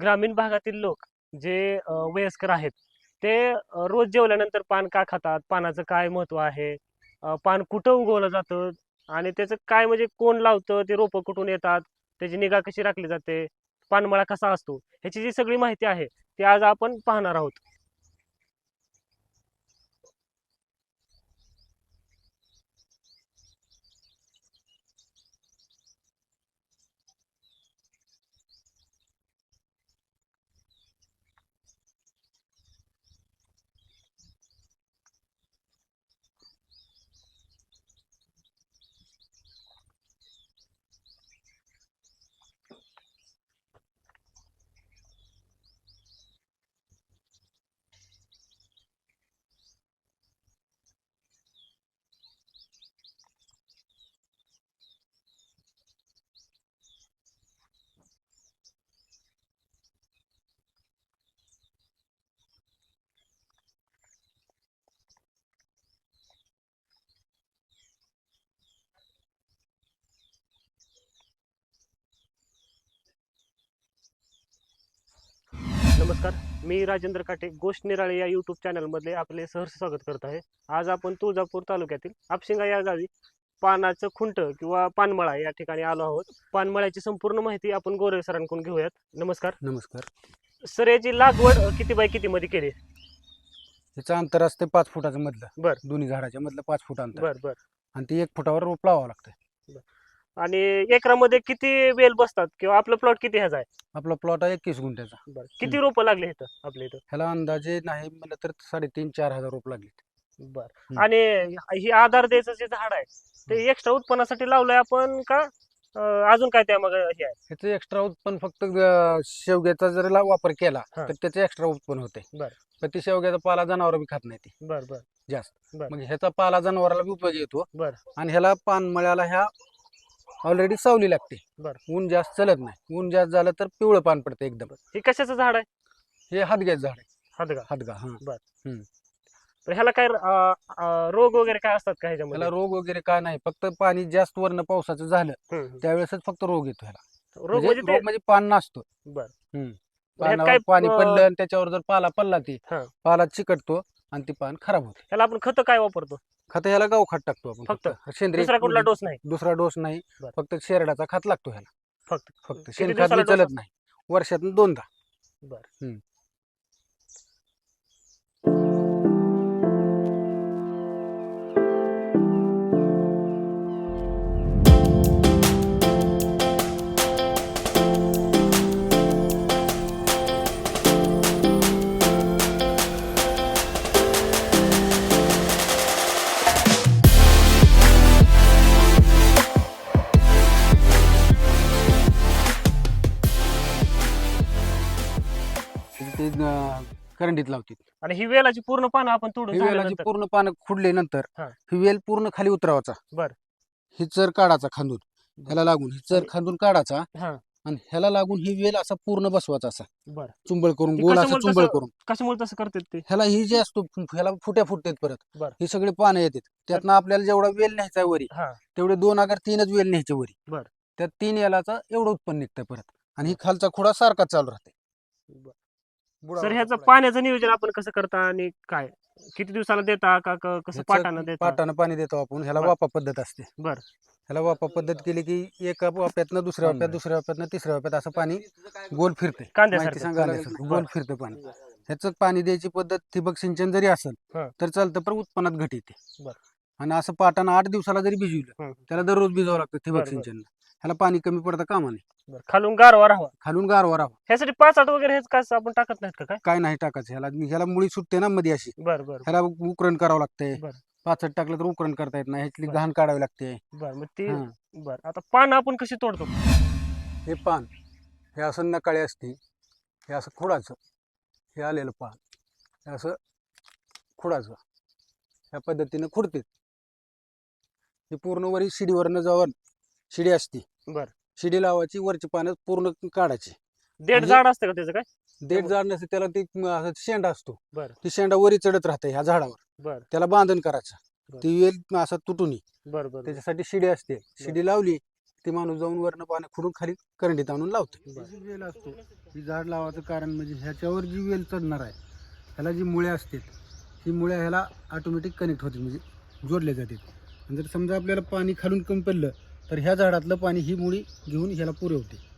ग्रामीण भागातील लोक जे वयस्कर आहेत ते रोज जेवल्यानंतर पान का खातात? पानाचं काय महत्त्व आहे? पान कुठं उगवलं जातं? आणि त्याचं काय म्हणजे कोण लावतं? ते रोपं कुठून येतात? त्याची निगा कशी राखली जाते? पानमळा कसा असतो? ह्याची जी सगळी माहिती आहे ती आज आपण पाहणार आहोत. नमस्कार मी राजेंद्र काटे गोष्ट निराळे या युट्यूब चॅनलमधले आपले सहर्ष स्वागत करत आहे. आज आपण तुळजापूर तालुक्यातील आपशिंगा या गावी पानाचं खुंट किंवा पानमळा या ठिकाणी आलो आहोत. पानमळ्याची संपूर्ण माहिती आपण गोरे सरांकडून घेऊयात. नमस्कार. नमस्कार. सर याची लागवड किती बाय किती मध्ये केली? याचं अंतर असते पाच फुटाचं मधलं. बर. दोन्ही झाडाच्या मधलं पाच फूट अंतर. बर बर. आणि ते एक फुटावर रोप लावावं लागतं आणि एकरामध्ये किती वेल बसतात किंवा आपलं प्लॉट किती ह्याचा आहे? आपला प्लॉट आहे एकवीस गुंठ्याचा. बरं. किती रोपं लागले इथं आपल्या इथं? ह्याला अंदाजे नाही म्हणलं तर साडेतीन चार हजार रोप लागले बर. आणि ही आधार द्यायचं जे झाड आहे ते एक्स्ट्रा उत्पन्नासाठी लावलंय आपण का अं, अजून काय त्या मग हे आहे? ह्याचं एक्स्ट्रा उत्पन्न फक्त अं, शेवग्याचा जर ला- वापर केला हा. तर त्याचं एक्स्ट्रा उत्पन्न होते बर. पण ते शेवग्याचा पाला जनावर बी खात नाही ते. बर बर. जास्त. बर. मग ह्याचा पाला जनावराला बी उपयोगी येतो. बर. आणि ह्याला पानमळ्याला ह्या ऑलरेडी सावली लागते. बर. ऊन जास्त चलत नाही. ऊन जास्त झालं तर पिवळं पान पडतं एकदम. हे कशाचं झाड आहे? हे हातग्याचं झाड आहे. हातगा हातगा हा. तर ह्याला काय अं, अं, रोग वगैरे काय असतात का ह्याच्यामध्ये? त्याला रोग वगैरे काय नाही. फक्त पाणी जास्त वरण पावसाचं झालं हम्म, हम्म. त्यावेळेसच फक्त रोग येतो ह्याला. रोग म्हणजे म्हणजे ते रोग म्हणजे पान नसतो बर. हम्म. ह्यात पानावर काय पाणी अं, पडलं आणि त्याच्यावर जर पाला पडला ती हा. पाला चिकटतो आणि ती पान खराब होते. ह्याला आपण खत काय वापरतो? खत ह्याला गाव खत टाकतो आपण. फक्त? सेंद्रिय दुसरा कुठला डोस नाही? दुसरा डोस नाही. बर. फक्त शेरडाचा खत लागतो ह्याला. फक्त. फक्त. किती शेणखत दिवसाला बी डोस चलत नाही. वर्षातून दोनदा. ते करंडीत लावते आणि ही वेलाची पूर्ण पानं आपण तोडून ही वेलाची झाल्यानंतर पूर्ण पानं खुडल्यानंतर हा. ही वेल पूर्ण खाली उतरवायचा बर. ही चर काढाचा खांदून. ह्याला लागून ही चर खांदून काढाचा हा. आणि ह्याला लागून ही वेल असा पूर्ण बसवायचा असा. बर. चुंबळ करून ती गोल असं कशामुळे चुंबळ तसं- करून. कशामुळे तसं करतात ते? ह्याला ही जे असतो ह्याला फुट्या फुटतात परत. बर. ही सगळी पानं येतात. त्यातनं आपल्याला जेवढा वेल न्यायचा आहे वरी हा. तेवढे दोन अगर तीनच वेल न्यायचे वरी. बर. त्या तीन यालाचा एवढं उत्पन्न निघतं परत. आणि ही खालचा खुडा सारखा चालू राहते. बर. सर ह्याचं. पाण्याचं नियोजन आपण कसं करता आणि काय किती दिवसाला देता का क- कसं ह्याचं पाटानं देता पाटानं पाणी देतो आपण ह्याला बर. वापा पद्धत असते बर. ह्याला वापा पद्धत केली की एका वाप्यातनं दुसऱ्या वाप्यात दुसऱ्या वाप्यातनं तिसऱ्या वाप्यात असं पाणी गोल फिरते कांद्यासारखं. माहिती बर. गोल फिरतं पाणी ह्याचं पाणी द्यायची पद्धत ठिबक सिंचन जरी असेल हा. तर चालतं पण उत्पन्नात घट येते बर. आणि असं पाटानं आठ दिवसाला जरी भिजवलं. त्याला दररोज भिजावं लागतं ठिबक बर, बर. सिंचन ह्याला पाणी कमी पडतं कामा नाही बरं. खालून गारवा राहावा. खालून गारवा राहावा. ह्यासाठी पाच आठ वगैरे हेच काय आपण टाकत नाहीत का काय? काय नाही टाकायचं ह्याला ह्याला मुळी सुटते ना मध्ये अशी. बर बर. ह्याला उकरण करावं लागतंय. बर. पाचट टाकलं तर उकरण करता येत नाही. ह्यातली बर. घाण काढावी लागते. बर मग ती हं. बर आता पान आपण कशी तोडतो? हे पान हे असं नकाळी असते. हे असं खुडाचं. हे आलेलं पान. हे असं खुडाचं. ह्या पद्धतीनं खुडते ही पूर्ण वरी शिडीवरनं जाऊन शिडी असती. बर. शिडी लावायची वरची पाण्यात पूर्ण काढायची. देठ झाड असतं का त्याचं काय? देठ झाड नसते त्याला ती शेंडा असतो. ती शेंडा वरी चढत राहते ह्या झाडावर. त्याला बांधण करायचं. ती वेल असा तुटून त्याच्यासाठी शिडी असते. शिडी लावली ती माणूस जाऊन वरण पाणी खुडून खाली करंडीत आणून लावतो. वेल असतो ही झाड लावायचं कारण म्हणजे ह्याच्यावर जी वेल चढणार आहे ह्याला जी मुळे असतील ही मुळे ह्याला ऑटोमॅटिक कनेक्ट होते म्हणजे जोडले जातील आणि जर समजा आपल्याला पाणी खालून कमी पडलं तर ह्या झाडातलं पाणी ही मुळी घेऊन ह्याला पुरवते